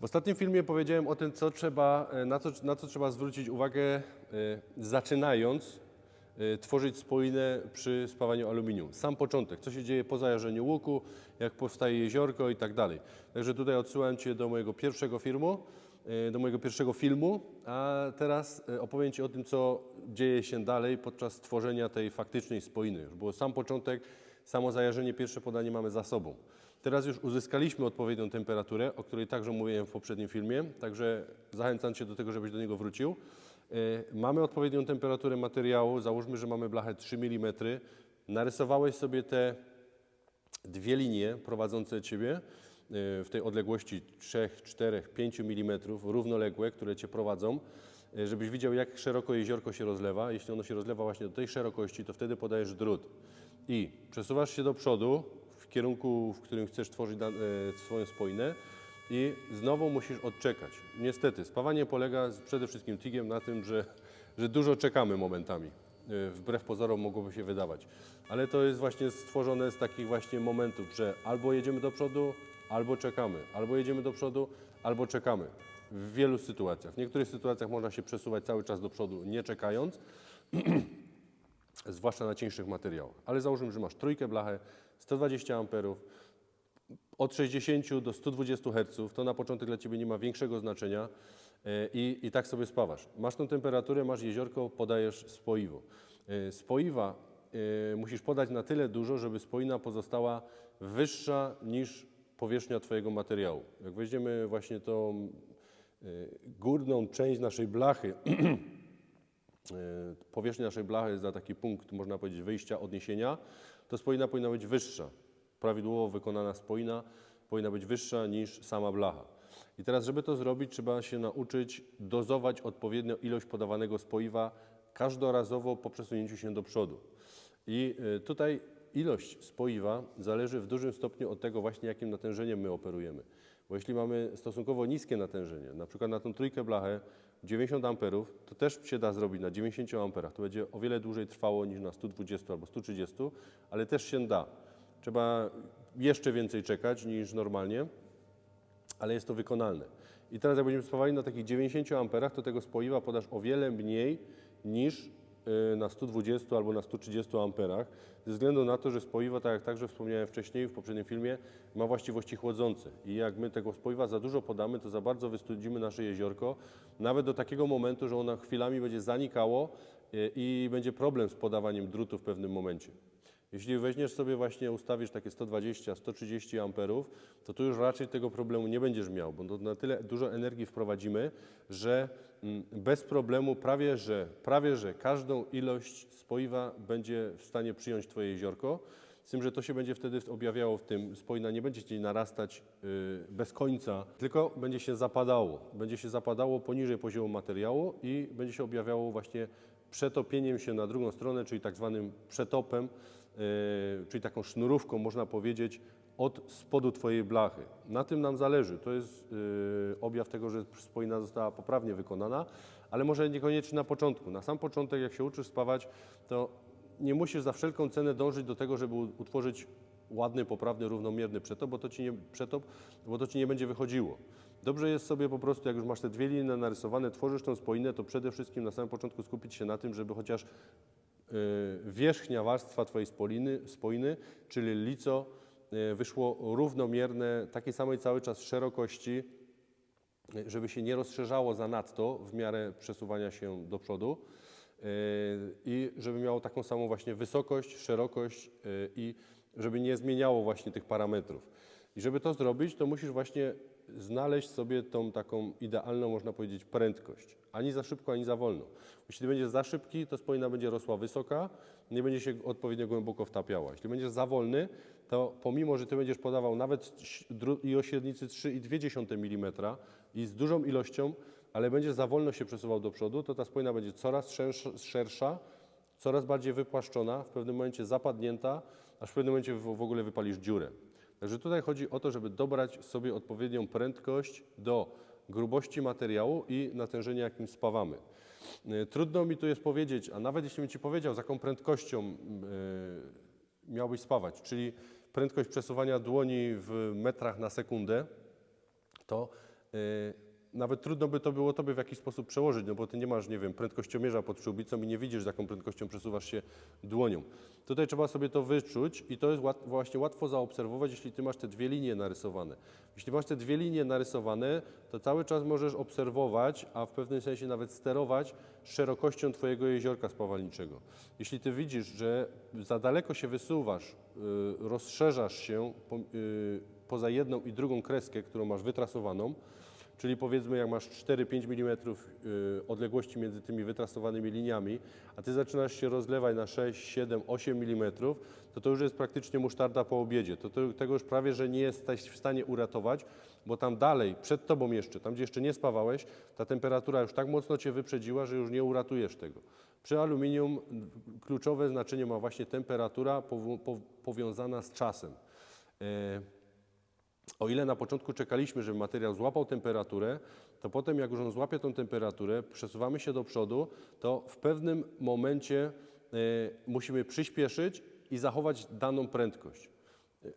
W ostatnim filmie powiedziałem o tym, co trzeba, e, na, co, na co trzeba zwrócić uwagę, e, zaczynając e, tworzyć spoinę przy spawaniu aluminium. Sam początek, co się dzieje po zajarzeniu łuku, jak powstaje jeziorko i tak dalej. Także tutaj odsyłam Cię do mojego pierwszego filmu, do mojego pierwszego filmu, a teraz opowiem Ci o tym, co dzieje się dalej podczas tworzenia tej faktycznej spoiny. Już było sam początek, samo zajarzenie, pierwsze podanie mamy za sobą. Teraz już uzyskaliśmy odpowiednią temperaturę, o której także mówiłem w poprzednim filmie, także zachęcam Cię do tego, żebyś do niego wrócił. E, Mamy odpowiednią temperaturę materiału, załóżmy, że mamy blachę 3 mm. Narysowałeś sobie te dwie linie prowadzące Ciebie e, w tej odległości 3, 4, 5 mm, równoległe, które Cię prowadzą, żebyś widział, jak szeroko jeziorko się rozlewa. Jeśli ono się rozlewa właśnie do tej szerokości, to wtedy podajesz drut. I przesuwasz się do przodu w kierunku, w którym chcesz tworzyć e, swoją spoinę i znowu musisz odczekać. Niestety, spawanie polega przede wszystkim tigiem na tym, że, że dużo czekamy momentami. E, Wbrew pozorom mogłoby się wydawać. Ale to jest właśnie stworzone z takich właśnie momentów, że albo jedziemy do przodu, albo czekamy. Albo jedziemy do przodu, albo czekamy. W wielu sytuacjach. W niektórych sytuacjach można się przesuwać cały czas do przodu, nie czekając zwłaszcza na cieńszych materiałach. Ale załóżmy, że masz trójkę blachę, 120 amperów, od 60 do 120 Hz, to na początek dla Ciebie nie ma większego znaczenia e, i, i tak sobie spawasz. Masz tą temperaturę, masz jeziorko, podajesz spoiwo. E, Spoiwa e, musisz podać na tyle dużo, żeby spoina pozostała wyższa niż powierzchnia Twojego materiału. Jak weźmiemy właśnie tą górną część naszej blachy, E, powierzchnia naszej blachy jest za taki punkt, można powiedzieć, wyjścia, odniesienia, to spoina powinna być wyższa. Prawidłowo wykonana spoina powinna być wyższa niż sama blacha. I teraz, żeby to zrobić, trzeba się nauczyć dozować odpowiednio ilość podawanego spoiwa każdorazowo po przesunięciu się do przodu. I e, tutaj ilość spoiwa zależy w dużym stopniu od tego właśnie, jakim natężeniem my operujemy. Bo jeśli mamy stosunkowo niskie natężenie, na przykład na tą trójkę blachę 90 amperów, to też się da zrobić na 90 amperach. To będzie o wiele dłużej trwało niż na 120 albo 130, ale też się da. Trzeba jeszcze więcej czekać niż normalnie, ale jest to wykonalne. I teraz jak będziemy spawali na takich 90 amperach, to tego spoiwa podasz o wiele mniej niż na 120 albo na 130 amperach, ze względu na to, że spoiwa, tak jak także wspomniałem wcześniej w poprzednim filmie, ma właściwości chłodzące. I jak my tego spoiwa za dużo podamy, to za bardzo wystudzimy nasze jeziorko, nawet do takiego momentu, że ono chwilami będzie zanikało y, i będzie problem z podawaniem drutu w pewnym momencie. Jeśli weźmiesz sobie właśnie, ustawisz takie 120, 130 amperów, to tu już raczej tego problemu nie będziesz miał, bo to na tyle dużo energii wprowadzimy, że mm, bez problemu prawie że, prawie że każdą ilość spoiwa będzie w stanie przyjąć Twoje jeziorko, z tym, że to się będzie wtedy objawiało w tym, spoina nie będzie Ci narastać y, bez końca, tylko będzie się zapadało. Będzie się zapadało poniżej poziomu materiału i będzie się objawiało właśnie przetopieniem się na drugą stronę, czyli tak zwanym przetopem, czyli taką sznurówką, można powiedzieć, od spodu Twojej blachy. Na tym nam zależy. To jest yy, objaw tego, że spoina została poprawnie wykonana, ale może niekoniecznie na początku. Na sam początek, jak się uczysz spawać, to nie musisz za wszelką cenę dążyć do tego, żeby utworzyć ładny, poprawny, równomierny przetop, bo to ci nie, przetop, bo to ci nie będzie wychodziło. Dobrze jest sobie po prostu, jak już masz te dwie linie narysowane, tworzysz tą spoinę, to przede wszystkim na samym początku skupić się na tym, żeby chociaż y, wierzchnia warstwa Twojej spoiny, spoiny czyli lico, y, wyszło równomierne, takiej samej cały czas szerokości, y, żeby się nie rozszerzało zanadto w miarę przesuwania się do przodu y, i żeby miało taką samą właśnie wysokość, szerokość y, i żeby nie zmieniało właśnie tych parametrów. I żeby to zrobić, to musisz właśnie znaleźć sobie tą taką idealną, można powiedzieć, prędkość. Ani za szybko, ani za wolno. Jeśli będziesz za szybki, to spoina będzie rosła wysoka, nie będzie się odpowiednio głęboko wtapiała. Jeśli będziesz za wolny, to pomimo, że ty będziesz podawał nawet i o średnicy 3,2 mm i z dużą ilością, ale będziesz za wolno się przesuwał do przodu, to ta spoina będzie coraz szersza, szersza coraz bardziej wypłaszczona, w pewnym momencie zapadnięta, aż w pewnym momencie w ogóle wypalisz dziurę. Także tutaj chodzi o to, żeby dobrać sobie odpowiednią prędkość do grubości materiału i natężenia, jakim spawamy. Y, Trudno mi tu jest powiedzieć, a nawet jeśli bym Ci powiedział, z jaką prędkością y, miałbyś spawać, czyli prędkość przesuwania dłoni w metrach na sekundę, to e, nawet trudno by to było tobie w jakiś sposób przełożyć, no bo ty nie masz, nie wiem, prędkościomierza pod przyłbicą i nie widzisz, z jaką prędkością przesuwasz się dłonią. Tutaj trzeba sobie to wyczuć i to jest łat, właśnie łatwo zaobserwować, jeśli ty masz te dwie linie narysowane. Jeśli masz te dwie linie narysowane, to cały czas możesz obserwować, a w pewnym sensie nawet sterować szerokością twojego jeziorka spawalniczego. Jeśli ty widzisz, że za daleko się wysuwasz, y, rozszerzasz się y, poza jedną i drugą kreskę, którą masz wytrasowaną, Czyli powiedzmy, jak masz 4-5 mm y, odległości między tymi wytrasowanymi liniami, a ty zaczynasz się rozlewać na 6, 7, 8 mm, to to już jest praktycznie musztarda po obiedzie. To, to tego już prawie, że nie jesteś w stanie uratować, bo tam dalej, przed tobą jeszcze, tam gdzie jeszcze nie spawałeś, ta temperatura już tak mocno cię wyprzedziła, że już nie uratujesz tego. Przy aluminium kluczowe znaczenie ma właśnie temperatura powiązana z czasem. O ile na początku czekaliśmy, żeby materiał złapał temperaturę, to potem jak już on złapie tą temperaturę, przesuwamy się do przodu, to w pewnym momencie e, musimy przyspieszyć i zachować daną prędkość. E,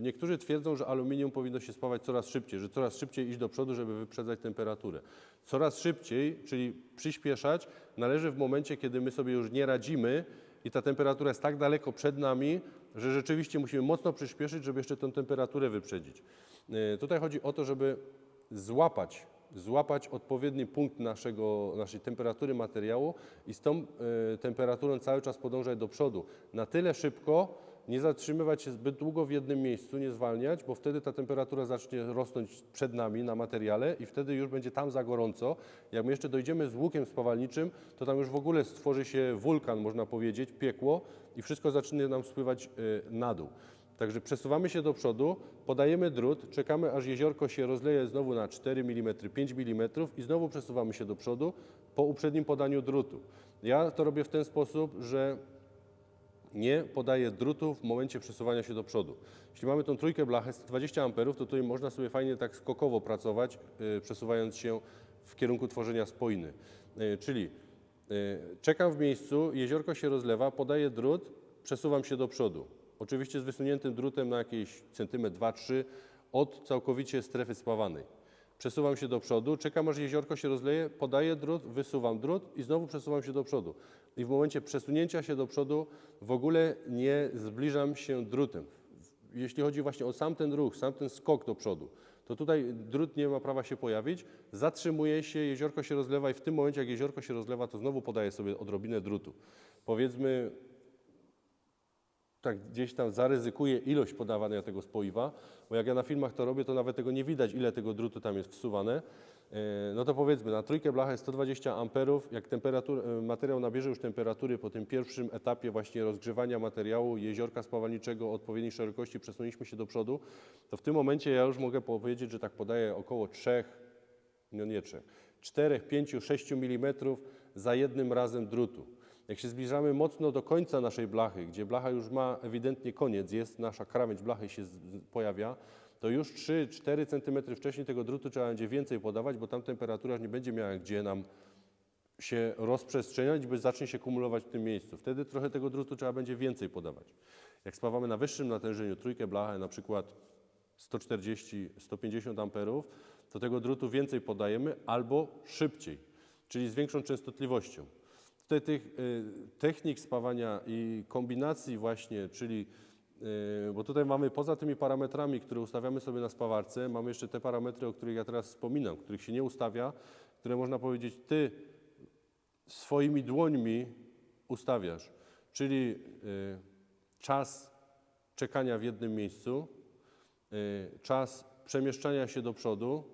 Niektórzy twierdzą, że aluminium powinno się spawać coraz szybciej, że coraz szybciej iść do przodu, żeby wyprzedzać temperaturę. Coraz szybciej, czyli przyspieszać, należy w momencie, kiedy my sobie już nie radzimy i ta temperatura jest tak daleko przed nami, że rzeczywiście musimy mocno przyspieszyć, żeby jeszcze tę temperaturę wyprzedzić. E, Tutaj chodzi o to, żeby złapać, złapać odpowiedni punkt naszego, naszej temperatury materiału i z tą e, temperaturą cały czas podążać do przodu. Na tyle szybko, nie zatrzymywać się zbyt długo w jednym miejscu, nie zwalniać, bo wtedy ta temperatura zacznie rosnąć przed nami na materiale i wtedy już będzie tam za gorąco. Jak my jeszcze dojdziemy z łukiem spawalniczym, to tam już w ogóle stworzy się wulkan, można powiedzieć, piekło i wszystko zacznie nam spływać e, na dół. Także przesuwamy się do przodu, podajemy drut, czekamy aż jeziorko się rozleje znowu na 4 mm, 5 mm i znowu przesuwamy się do przodu po uprzednim podaniu drutu. Ja to robię w ten sposób, że nie podaję drutu w momencie przesuwania się do przodu. Jeśli mamy tą trójkę blachę 120 A, to tutaj można sobie fajnie tak skokowo pracować, yy, przesuwając się w kierunku tworzenia spoiny. Yy, czyli yy, czekam w miejscu, jeziorko się rozlewa, podaję drut, przesuwam się do przodu. Oczywiście z wysuniętym drutem na jakieś centymetr, 2-3 od całkowicie strefy spawanej. Przesuwam się do przodu, czekam aż jeziorko się rozleje, podaję drut, wysuwam drut i znowu przesuwam się do przodu. I w momencie przesunięcia się do przodu w ogóle nie zbliżam się drutem. Jeśli chodzi właśnie o sam ten ruch, sam ten skok do przodu, to tutaj drut nie ma prawa się pojawić, zatrzymuje się, jeziorko się rozlewa i w tym momencie jak jeziorko się rozlewa, to znowu podaję sobie odrobinę drutu. Powiedzmy tak gdzieś tam zaryzykuję ilość podawania tego spoiwa, bo jak ja na filmach to robię, to nawet tego nie widać, ile tego drutu tam jest wsuwane. E, No to powiedzmy, na trójkę blachę 120 amperów, jak e, materiał nabierze już temperatury po tym pierwszym etapie właśnie rozgrzewania materiału, jeziorka spawalniczego odpowiedniej szerokości, przesunęliśmy się do przodu, to w tym momencie ja już mogę powiedzieć, że tak podaję około 3, no nie 3, 4, 5, 6 mm za jednym razem drutu. Jak się zbliżamy mocno do końca naszej blachy, gdzie blacha już ma ewidentnie koniec, jest nasza krawędź blachy się pojawia, to już 3-4 cm wcześniej tego drutu trzeba będzie więcej podawać, bo tam temperatura nie będzie miała gdzie nam się rozprzestrzeniać, bo zacznie się kumulować w tym miejscu. Wtedy trochę tego drutu trzeba będzie więcej podawać. Jak spawamy na wyższym natężeniu trójkę blachę, na przykład 140-150 amperów, to tego drutu więcej podajemy albo szybciej, czyli z większą częstotliwością. Tutaj tych y, technik spawania i kombinacji właśnie, czyli bo tutaj mamy poza tymi parametrami, które ustawiamy sobie na spawarce, mamy jeszcze te parametry, o których ja teraz wspominam, których się nie ustawia, które można powiedzieć ty swoimi dłońmi ustawiasz, czyli y, czas czekania w jednym miejscu, y, czas przemieszczania się do przodu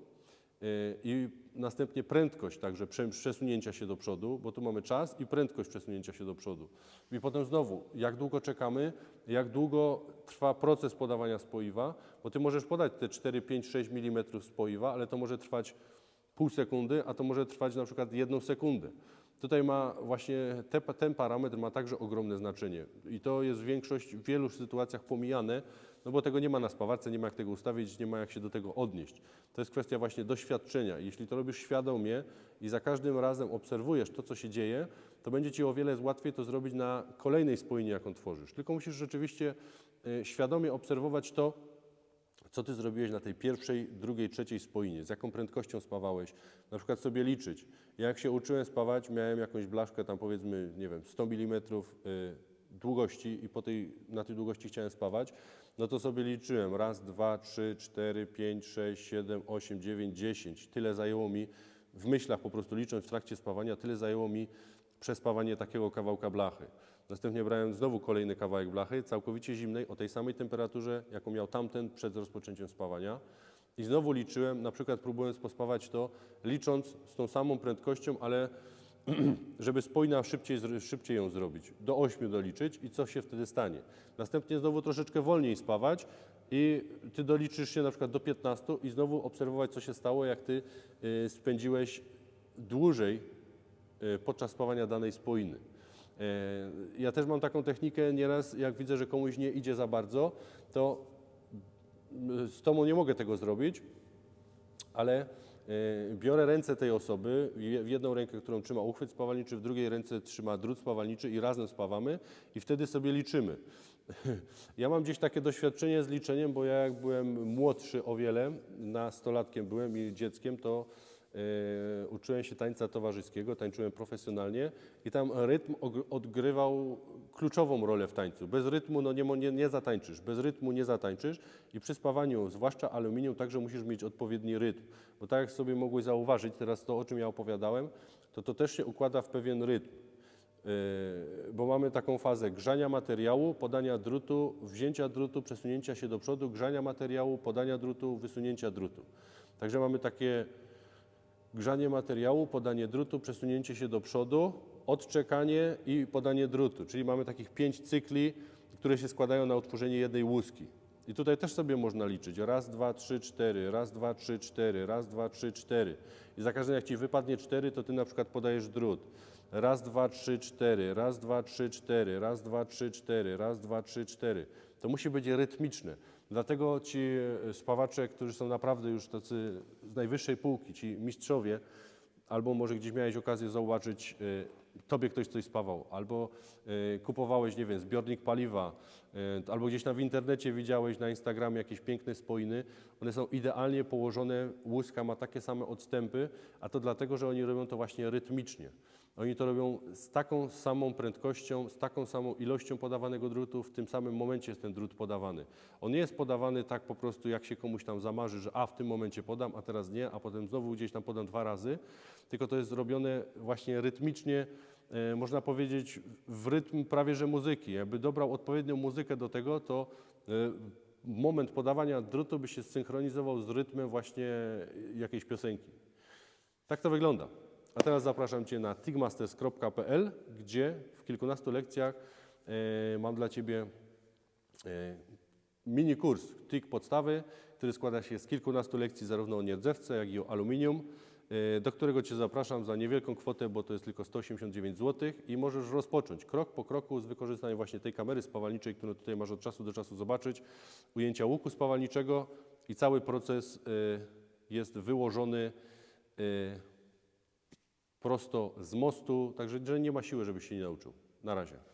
y, i następnie prędkość także prze- przesunięcia się do przodu, bo tu mamy czas i prędkość przesunięcia się do przodu. I potem znowu, jak długo czekamy, jak długo trwa proces podawania spoiwa, bo ty możesz podać te 4, 5, 6 mm spoiwa, ale to może trwać pół sekundy, a to może trwać na przykład jedną sekundę. Tutaj ma właśnie te, ten parametr ma także ogromne znaczenie i to jest większość w wielu sytuacjach pomijane, no bo tego nie ma na spawarce, nie ma jak tego ustawić, nie ma jak się do tego odnieść. To jest kwestia właśnie doświadczenia. Jeśli to robisz świadomie i za każdym razem obserwujesz to, co się dzieje, to będzie Ci o wiele łatwiej to zrobić na kolejnej spójni, jaką tworzysz. Tylko musisz rzeczywiście y, świadomie obserwować to, co ty zrobiłeś na tej pierwszej, drugiej, trzeciej spoinie, z jaką prędkością spawałeś, na przykład sobie liczyć. Ja jak się uczyłem spawać, miałem jakąś blaszkę tam powiedzmy, nie wiem, 100 mm y, długości i po tej, na tej długości chciałem spawać, no to sobie liczyłem raz, dwa, trzy, cztery, pięć, sześć, siedem, osiem, dziewięć, dziesięć. Tyle zajęło mi, w myślach po prostu licząc w trakcie spawania, tyle zajęło mi przespawanie takiego kawałka blachy. Następnie brałem znowu kolejny kawałek blachy, całkowicie zimnej, o tej samej temperaturze, jaką miał tamten przed rozpoczęciem spawania. I znowu liczyłem, na przykład próbując pospawać to, licząc z tą samą prędkością, ale żeby spójna szybciej, szybciej ją zrobić, do 8 doliczyć i co się wtedy stanie. Następnie znowu troszeczkę wolniej spawać i ty doliczysz się na przykład do 15 i znowu obserwować, co się stało, jak ty y, spędziłeś dłużej y, podczas spawania danej spoiny. E, Ja też mam taką technikę nieraz, jak widzę, że komuś nie idzie za bardzo, to z tobą nie mogę tego zrobić, ale e, biorę ręce tej osoby, w jedną rękę, którą trzyma uchwyt spawalniczy, w drugiej ręce trzyma drut spawalniczy i razem spawamy i wtedy sobie liczymy. Ja mam gdzieś takie doświadczenie z liczeniem, bo ja jak byłem młodszy o wiele, nastolatkiem byłem i dzieckiem, to uczyłem się tańca towarzyskiego, tańczyłem profesjonalnie i tam rytm odgrywał kluczową rolę w tańcu. Bez rytmu no nie, nie, nie zatańczysz, bez rytmu nie zatańczysz i przy spawaniu, zwłaszcza aluminium, także musisz mieć odpowiedni rytm. Bo tak jak sobie mogłeś zauważyć, teraz to o czym ja opowiadałem, to to też się układa w pewien rytm. Yy, bo mamy taką fazę grzania materiału, podania drutu, wzięcia drutu, przesunięcia się do przodu, grzania materiału, podania drutu, wysunięcia drutu. Także mamy takie grzanie materiału, podanie drutu, przesunięcie się do przodu, odczekanie i podanie drutu. Czyli mamy takich pięć cykli, które się składają na utworzenie jednej łuski. I tutaj też sobie można liczyć. Raz, dwa, trzy, cztery, raz, dwa, trzy, cztery, raz, dwa, trzy, cztery. I za każdym jak ci wypadnie cztery, to ty na przykład podajesz drut. Raz, dwa, trzy, cztery, raz, dwa, trzy, cztery, raz, dwa, trzy, cztery, raz, dwa, trzy, cztery. To musi być rytmiczne. Dlatego ci e, spawacze, którzy są naprawdę już tacy z najwyższej półki, ci mistrzowie, albo może gdzieś miałeś okazję zauważyć, y, tobie ktoś coś spawał, albo y, kupowałeś, nie wiem, zbiornik paliwa, albo gdzieś tam w internecie widziałeś na Instagramie jakieś piękne spoiny. One są idealnie położone, łuska ma takie same odstępy, a to dlatego, że oni robią to właśnie rytmicznie. Oni to robią z taką samą prędkością, z taką samą ilością podawanego drutu, w tym samym momencie jest ten drut podawany. On nie jest podawany tak po prostu, jak się komuś tam zamarzy, że a w tym momencie podam, a teraz nie, a potem znowu gdzieś tam podam dwa razy, tylko to jest zrobione właśnie rytmicznie, e, można powiedzieć w rytm prawie że muzyki. Jakby dobrał odpowiednią muzykę do tego, to e, moment podawania drutu by się synchronizował z rytmem właśnie jakiejś piosenki. Tak to wygląda. A teraz zapraszam Cię na tigmasters.pl, gdzie w kilkunastu lekcjach e, mam dla Ciebie e, mini kurs TIG podstawy, który składa się z kilkunastu lekcji zarówno o nierdzewce, jak i o aluminium, e, do którego Cię zapraszam za niewielką kwotę, bo to jest tylko 189 zł i możesz rozpocząć krok po kroku z wykorzystaniem właśnie tej kamery spawalniczej, którą tutaj masz od czasu do czasu zobaczyć, ujęcia łuku spawalniczego i cały proces jest wyłożony prosto z mostu, także że nie ma siły, żebyś się nie nauczył. Na razie.